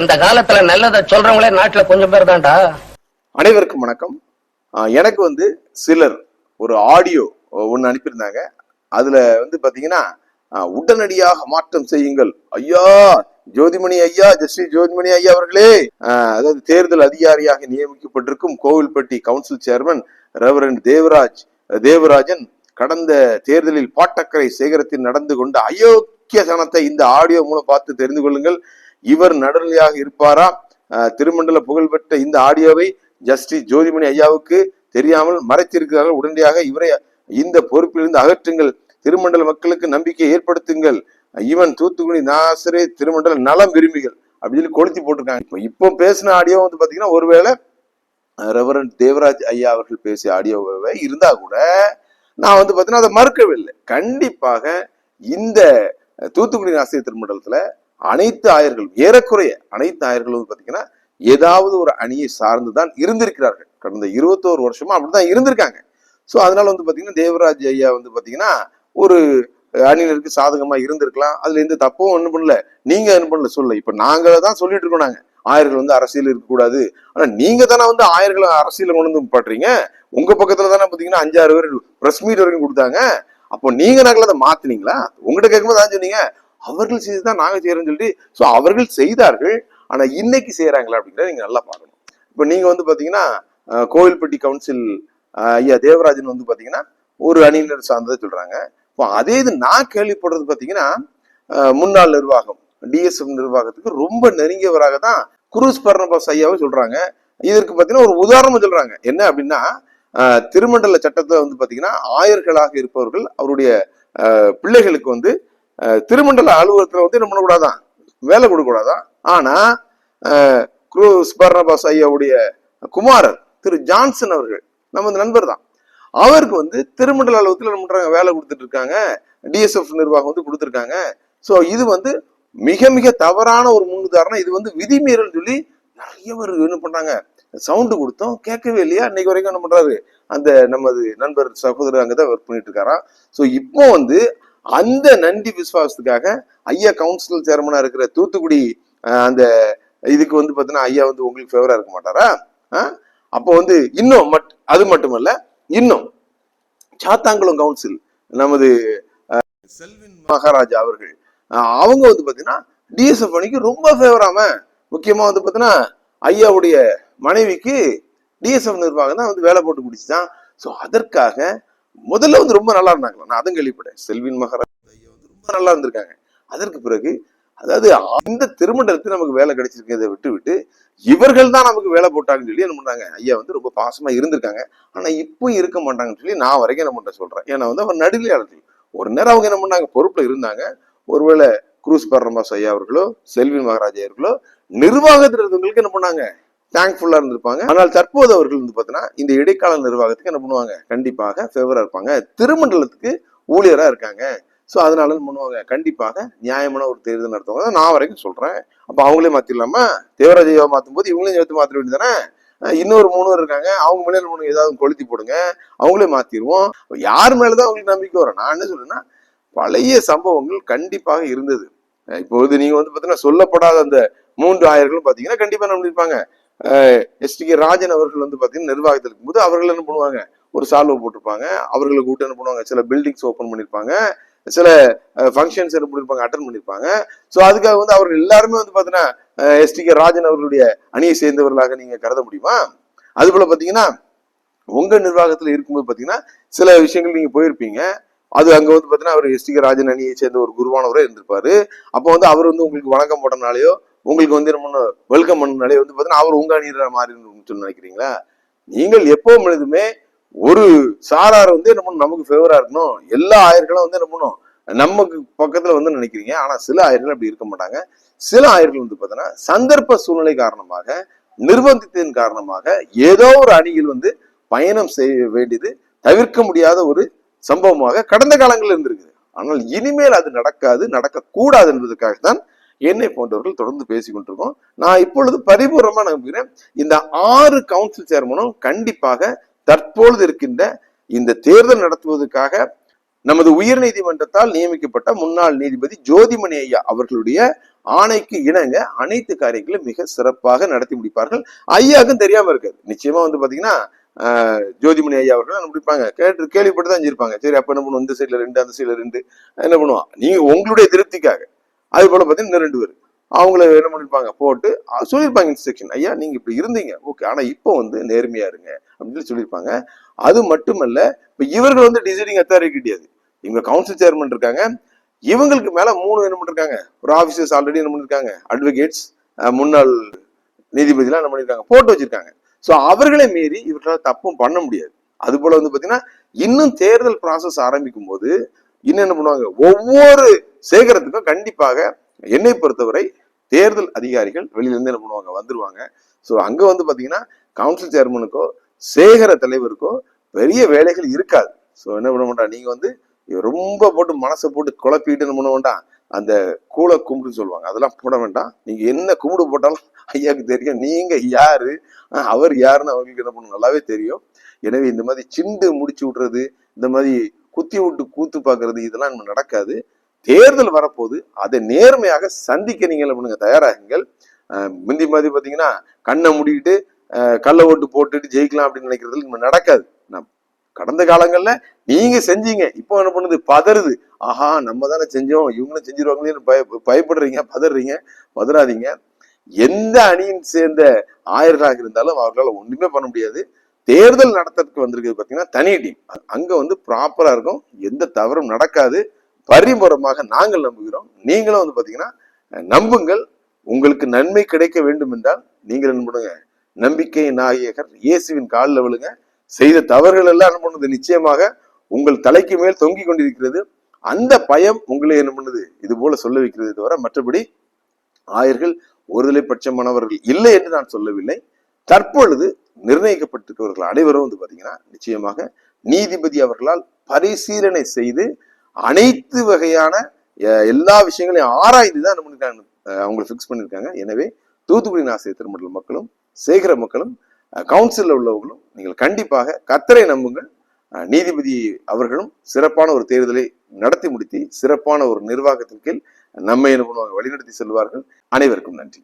இந்த காலத்துல நல்லதை சொல்றவங்களே நாட்டுல கொஞ்சம் பேர் தான்டா. அனைவருக்கும் வணக்கம். எனக்கு வந்து சிலர் ஒரு ஆடியோ ஒன்று அனுப்பியிருந்தாங்க. அதுல வந்து பாத்தீங்கன்னா உடனடியாக மாற்றம் செய்யுங்கள். ஐயா ஜோதிமணி ஐயா ஜஸ்ரீ ஜோதிமணி ஐயா அவர்களே. ஆஹ் அதாவது தேர்தல் அதிகாரியாக நியமிக்கப்பட்டிருக்கும் Kovilpatti council chairman reverend Devaraj Devarajan கடந்த தேர்தலில் பாட்டக்கரை சேகரத்தில் நடந்து கொண்ட அயோக்கிய சனத்தை இந்த ஆடியோ மூலம் பார்த்து தெரிந்து கொள்ளுங்கள். இவர் நடுநிலையாக இருப்பாரா? திருமண்டல புகழ்பெற்ற இந்த ஆடியோவை ஜஸ்டிஸ் ஜோதிமணி ஐயாவுக்கு தெரியாமல் மறைத்திருக்கிறார்கள். உடனடியாக இவரை இந்த பொறுப்பிலிருந்து அகற்றுங்கள். திருமண்டல மக்களுக்கு நம்பிக்கை ஏற்படுத்துங்கள். ஈவன் தூத்துக்குடி நாசரே திருமண்டல நலம் விரும்பிகள் அப்படின்னு சொல்லி கொளுத்தி போட்டிருக்காங்க. இப்போ இப்போ பேசின ஆடியோ வந்து பார்த்தீங்கன்னா ஒருவேளை ரெவரண்ட் தேவராஜ் ஐயா அவர்கள் பேசிய ஆடியோவை இருந்தால் கூட நான் வந்து பார்த்தீங்கன்னா அதை மறுக்கவில்லை. கண்டிப்பாக இந்த தூத்துக்குடி நாசிரியர் திருமண்டலத்தில் அனைத்து ஆயர்களும் ஏறக்குறைய அனைத்து ஆயர்களும் பார்த்தீங்கன்னா ஏதாவது ஒரு அணியை சார்ந்துதான் இருந்திருக்கிறார்கள். கடந்த இருபத்தோரு வருஷமா அப்படிதான் இருந்திருக்காங்க. ஸோ அதனால வந்து பார்த்தீங்கன்னா தேவராஜ் ஐயா வந்து பார்த்தீங்கன்னா ஒரு அணியினருக்கு சாதகமாக இருந்திருக்கலாம். அதில் எந்த தப்பும் ஒன்றும் பண்ணல. நீங்கள் என்ன பண்ணல சொல்ல இப்போ நாங்கள் தான் சொல்லிட்டு இருக்கோம் நாங்கள் ஆயர்கள் வந்து அரசியல் இருக்கக்கூடாது. ஆனால் நீங்கள் தானே வந்து ஆயர்களை அரசியலில் கொண்டு வந்து பாட்டுறீங்க உங்கள் பக்கத்தில் தானே பார்த்தீங்கன்னா அஞ்சாறு பேர் ப்ரெஸ் மீட் வரைக்கும் கொடுத்தாங்க. அப்போ நீங்கள் நாங்கள் அதை மாற்றினீங்களா உங்கள்கிட்ட கேட்கும்போது தான் சொன்னீங்க. அவர்கள் செய்துதான் நாங்க செய்யறோம்னு சொல்லிட்டு ஸோ அவர்கள் செய்தார்கள். ஆனா இன்னைக்கு செய்யறாங்களா அப்படிங்கிறத நீங்க நல்லா பார்க்கணும். இப்போ நீங்க வந்து பாத்தீங்கன்னா கோவில்பட்டி கவுன்சில் ஐயா தேவராஜன் வந்து பாத்தீங்கன்னா ஒரு அணியினர் சார்ந்ததை சொல்றாங்க. இப்போ அதே இது நான் கேள்விப்படுறது பாத்தீங்கன்னா முன்னாள் நிர்வாகம் டிஎஸ்எஃப் நிர்வாகத்துக்கு ரொம்ப நெருங்கியவராக தான் குரூஸ் பர்ணபாஸ் ஐயாவை சொல்றாங்க. இதற்கு பார்த்தீங்கன்னா ஒரு உதாரணம் சொல்றாங்க. என்ன அப்படின்னா திருமண்டல சட்டத்தில் வந்து பார்த்தீங்கன்னா ஆயர்களாக இருப்பவர்கள் அவருடைய பிள்ளைகளுக்கு வந்து திருமண்டல அலுவலகத்தில் வந்து என்ன பண்ணக்கூடாதான் வேலை கொடுக்கக்கூடாதான் ஆனால் குரூஸ் பர்ணபாஸ் ஐயாவுடைய குமாரர் திரு ஜான்சன் அவர்கள் நம்ம நண்பர் தான். அவருக்கு வந்து திருமண்டல அலுவலகத்தில் என்ன பண்ணுறாங்க வேலை கொடுத்துட்டு இருக்காங்க டிஎஸ்எஃப் நிர்வாகம் வந்து கொடுத்துருக்காங்க. ஸோ இது வந்து மிக மிக தவறான ஒரு முன்னுதாரணம். இது வந்து விதிமீறல் சொல்லி நிறைய பேர் என்ன பண்றாங்க? சவுண்டு கொடுத்தோம். கேட்கவே இல்லையா? இன்னைக்கு வரைக்கும் என்ன பண்றாரு? அந்த நமது நண்பர் சகோதரர் அங்கதான் ஒர்க் பண்ணிட்டு இருக்காராம். ஸோ இப்போ வந்து அந்த நன்றி விசுவாசத்துக்காக ஐயா கவுன்சில் சேர்மனா இருக்கிற தூத்துக்குடி அந்த இதுக்கு வந்து பார்த்தீங்கன்னா ஐயா வந்து உங்களுக்கு ஃபேவரா இருக்க மாட்டாரா? அப்போ வந்து இன்னும் மட் அது மட்டுமல்ல இன்னும் சாத்தாங்குளம் கவுன்சில் நமது செல்வின் மகாராஜா அவர்கள் அவங்க வந்து பாத்தீங்கன்னா டிஎஸ்எஃப் அணிக்கு ரொம்ப ஃபேவராம முக்கியமா வந்து பாத்தீங்கன்னா ஐயாவுடைய மனைவிக்கு டிஎஸ்எஃப் நிர்வாகம் தான் வந்து வேலை போட்டு குடிச்சுதான் ஸோ அதற்காக முதல்ல வந்து ரொம்ப நல்லா இருந்தாங்க நான் அதுவும் கேள்விப்பட்டேன். செல்வின் மகாராஜ் ஐயா வந்து ரொம்ப நல்லா இருந்திருக்காங்க. அதற்கு பிறகு அதாவது இந்த திருமண்டலத்தில் நமக்கு வேலை கிடைச்சிருக்கிறத விட்டு விட்டு இவர்கள் தான் நமக்கு வேலை போட்டாங்கன்னு சொல்லி என்ன பண்ணாங்க? ஐயா வந்து ரொம்ப பாசமா இருந்திருக்காங்க. ஆனா இப்போ இருக்க மாட்டாங்கன்னு சொல்லி நான் வரைக்கும் என்ன பண்றேன் சொல்றேன். ஏன்னா வந்து அவர் நடுநிலையாளர்கள். ஒரு நேரம் அவங்க என்ன பண்ணாங்க? பொறுப்புல இருந்தாங்க. ஒருவேளை குரூஸ் பர்ரமாஸ் ஐயா அவர்களோ செல்வின் மகாராஜ் அவர்களோ நிர்வாகத்தில் இருந்தவங்களுக்கு என்ன பண்ணாங்க? தேங்க்ஃபுல்லா இருந்திருப்பாங்க. ஆனால் தற்போது அவர்கள் வந்து பார்த்தீங்கன்னா இந்த இடைக்கால நிர்வாகத்துக்கு என்ன பண்ணுவாங்க? கண்டிப்பாக ஃபேவரா இருப்பாங்க. திருமண்டலத்துக்கு ஊழியரா இருக்காங்க. ஸோ அதனால என்ன பண்ணுவாங்க? கண்டிப்பாக நியாயமான ஒரு தேர்தல் நடத்துவாங்க. நான் வரைக்கும் சொல்றேன். அப்ப அவங்களே மாற்றிடலாமா தேவராஜையா மாத்தும் போது இவங்களையும் சேர்த்து மாத்திர வேண்டியதானே இன்னொரு மூணு இருக்காங்க. அவங்க மேலே மூணு ஏதாவது கொளுத்தி போடுங்க. அவங்களே மாற்றிடுவோம் யார் மேலதான் அவங்களுக்கு நம்பிக்கை வரும்? நான் என்ன சொல்றேன்னா பழைய சம்பவங்கள் கண்டிப்பாக இருந்தது. இப்பொழுது நீங்க வந்து பாத்தீங்கன்னா சொல்லப்படாத அந்த மூன்று ஆயிரங்களும் பாத்தீங்கன்னா கண்டிப்பா என்ன எஸ்டி கே ராஜன் அவர்கள் வந்து பார்த்தீங்கன்னா நிர்வாகத்தில் இருக்கும்போது அவர்கள் என்ன பண்ணுவாங்க? ஒரு சால்வை போட்டிருப்பாங்க. அவர்களை கூட்டு என்ன பண்ணுவாங்க? சில பில்டிங்ஸ் ஓப்பன் பண்ணியிருப்பாங்க சில ஃபங்க்ஷன்ஸ் என்ன பண்ணிருப்பாங்க? அட்டன் பண்ணியிருப்பாங்க ஸோ அதுக்காக வந்து அவர்கள் எல்லாருமே வந்து பார்த்தீங்கன்னா எஸ்டி கே ராஜன் அவர்களுடைய அணியை சேர்ந்தவர்களாக நீங்கள் கருத முடியுமா? அதுபோல் பார்த்தீங்கன்னா உங்கள் நிர்வாகத்தில் இருக்கும்போது பார்த்தீங்கன்னா சில விஷயங்கள் நீங்கள் போயிருப்பீங்க. அது அங்கே வந்து பார்த்தீங்கன்னா அவர் எஸ்டி கே ராஜன் அணியை சேர்ந்த ஒரு குருவானவரே இருந்திருப்பாரு. அப்போ வந்து அவர் வந்து உங்களுக்கு வணக்கம் போட்டனாலேயோ உங்களுக்கு வந்து என்ன வெல்கம் பண்ணாலே வந்து பார்த்தீங்கன்னா அவர் உங்க அணியிற மாதிரி சொல்லி நினைக்கிறீங்களா? நீங்கள் எப்போ எழுதுமே ஒரு சாரார் வந்து என்ன பண்ணணும் நமக்கு ஃபேவரா இருக்கணும். எல்லா ஆயர்களும் வந்து என்ன பண்ணும் நமக்கு பக்கத்துல வந்து நினைக்கிறீங்க. ஆனா சில ஆயர்கள் அப்படி இருக்க மாட்டாங்க. சில ஆயர்கள் வந்து பார்த்தீங்கன்னா சந்தர்ப்ப சூழ்நிலை காரணமாக நிர்பந்தத்தின் காரணமாக ஏதோ ஒரு அணியில் வந்து பயணம் செய்ய வேண்டியது தவிர்க்க முடியாத ஒரு சம்பவமாக கடந்த காலங்களில் இருந்திருக்குது. ஆனால் இனிமேல் அது நடக்காது நடக்கக்கூடாது என்பதற்காக தான் என்னை போன்றவர்கள் தொடர்ந்து பேசிக்கொண்டிருக்கோம் நான் இப்பொழுது பரிபூர்ணமாக நம்புகிறேன். இந்த ஆறு கவுன்சில் சேர்மனும் கண்டிப்பாக தற்பொழுது இருக்கின்ற இந்த தேர்தல் நடத்துவதற்காக நமது உயர் நீதிமன்றத்தால் நியமிக்கப்பட்ட முன்னாள் நீதிபதி ஜோதிமணி ஐயா அவர்களுடைய ஆணைக்கு இணங்க அனைத்து காரியங்களும் மிக சிறப்பாக நடத்தி முடிப்பார்கள். ஐயாவுக்கும் தெரியாம இருக்காது நிச்சயமா வந்து பாத்தீங்கன்னா ஆஹ், ஜோதிமணி ஐயா அவர்கள் என்ன முடிப்பாங்க? கேட்டு கேள்விப்பட்டு தான் செஞ்சிருப்பாங்க சரி அப்ப என்ன பண்ணுவோம்? இந்த சைடுல ரெண்டு அந்த சைடுல ரெண்டு. என்ன பண்ணுவோம்? நீங்க உங்களுடைய திருப்திக்காக. அது போல பார்த்தீங்கன்னா இன்னும் ரெண்டு பேர். அவங்கள என்ன பண்ணிருப்பாங்க? போட்டு சொல்லியிருப்பாங்க இன்ஸ்ட்ரக்ஷன் ஐயா நீங்க இப்படி இருந்தீங்க. ஓகே ஆனா இப்போ வந்து நேர்மையா இருங்க. அப்படின்னு சொல்லி சொல்லியிருப்பாங்க அது மட்டுமல்ல இப்ப இவர்கள் வந்து டிசைடிங் அத்தாரிட்டி கிடையாது. இவங்க கவுன்சில் சேர்மன் இருக்காங்க. இவங்களுக்கு மேல மூணு என்ன பண்ணிருக்காங்க? ஒரு ஆபீசர்ஸ் ஆல்ரெடி என்ன பண்ணிருக்காங்க? அட்வொகேட்ஸ் முன்னாள் நீதிபதிலாம் என்ன பண்ணிருக்காங்க? போட்டு வச்சிருக்காங்க. ஸோ அவர்களை மீறி இவர்களால் தப்பும் பண்ண முடியாது. அது போல வந்து பார்த்தீங்கன்னா இன்னும் தேர்தல் ப்ராசஸ் ஆரம்பிக்கும் போது இன்னும் என்ன பண்ணுவாங்க? ஒவ்வொரு சேகரத்துக்கும் கண்டிப்பாக என்னை பொறுத்தவரை தேர்தல் அதிகாரிகள் வெளியிலேருந்து என்ன பண்ணுவாங்க? வந்துருவாங்க. ஸோ அங்கே வந்து பார்த்தீங்கன்னா கவுன்சில் சேர்மனுக்கோ சேகர தலைவருக்கோ பெரிய வேலைகள் இருக்காது. ஸோ என்ன பண்ண மாட்டா நீங்கள் வந்து ரொம்ப போட்டு மனசை போட்டு குழப்பிட்டு என்ன பண்ண வேண்டாம்? அந்த கூளை கும்பிடுன்னு சொல்லுவாங்க. அதெல்லாம் போட வேண்டாம். நீங்கள் என்ன கும்பிடு போட்டாலும் ஐயாவுக்கு தெரியும். நீங்கள் யாரு? அவர் யாருன்னு அவங்களுக்கு என்ன பண்ணும்? நல்லாவே தெரியும். எனவே இந்த மாதிரி சிண்டு முடிச்சு விட்றது இந்த மாதிரி குத்தி விட்டு கூத்து பார்க்கறது இதெல்லாம் நடக்காது. தேர்தல் வரப்போது அதை நேர்மையாக சந்திக்க நீங்கள் என்ன பண்ணுங்க தயாராகுங்கள் முந்தி மாதிரி பார்த்தீங்கன்னா கண்ணை மூடிக்கிட்டு கள்ள ஓட்டு போட்டுட்டு ஜெயிக்கலாம் அப்படின்னு நினைக்கிறதுல நம்ம நடக்காது. நம் கடந்த காலங்களில் நீங்க செஞ்சீங்க. இப்போ என்ன பண்ணுது? பதறுது. ஆஹா நம்ம தானே செஞ்சோம். இவங்களும் செஞ்சிருவாங்களேன்னு பய பயப்படுறீங்க பதறீங்க பதறாதீங்க. எந்த அணியின் சேர்ந்த ஆயர்களாக இருந்தாலும் அவர்களால் ஒன்றுமே பண்ண முடியாது. தேர்தல் நடத்துறதுக்கு வந்திருக்கிறது பார்த்தீங்கன்னா தனி டீம். அங்கே வந்து ப்ராப்பராக இருக்கும். எந்த தவறும் நடக்காது. பரிமுறமாக நாங்கள் நம்புகிறோம். நீங்களும் வந்து பாத்தீங்கன்னா நம்புங்கள். உங்களுக்கு நன்மை கிடைக்க வேண்டும் என்றால் நீங்கள் என்ன பண்ணுங்க? நம்பிக்கை நாயகர் இயேசுவின் காலில் விழுங்க. செய்த தவறுகள் எல்லாம் என்ன பண்ணுது? நிச்சயமாக உங்கள் தலைக்கு மேல் தொங்கிக் கொண்டிருக்கிறது. அந்த பயம் உங்களை என்ன பண்ணுது? இது போல சொல்ல வைக்கிறது தவிர மற்றபடி ஆயர்கள் ஒருதலை பட்சமானவர்கள் இல்லை என்று நான் சொல்லவில்லை. தற்பொழுது நிர்ணயிக்கப்பட்டிருக்கிறவர்கள் அனைவரும் வந்து பாத்தீங்கன்னா நிச்சயமாக நீதிபதி அவர்களால் பரிசீலனை செய்து அனைத்து வகையான எல்லா விஷயங்களையும் ஆராய்ந்து தான் என்ன பண்ணிருக்காங்க அவங்களை ஃபிக்ஸ் பண்ணியிருக்காங்க எனவே தூத்துக்குடி நாசிய திருமண்டல மக்களும் சேகர மக்களும் கவுன்சிலில் உள்ளவர்களும் நீங்கள் கண்டிப்பாக கத்தரை நம்புங்கள். நீதிபதி அவர்களும் சிறப்பான ஒரு தேர்தலை நடத்தி முடித்து சிறப்பான ஒரு நிர்வாகத்தின் கீழ் நம்மை என்ன பண்ணுவாங்க வழிநடத்தி செல்வார்கள். அனைவருக்கும் நன்றி.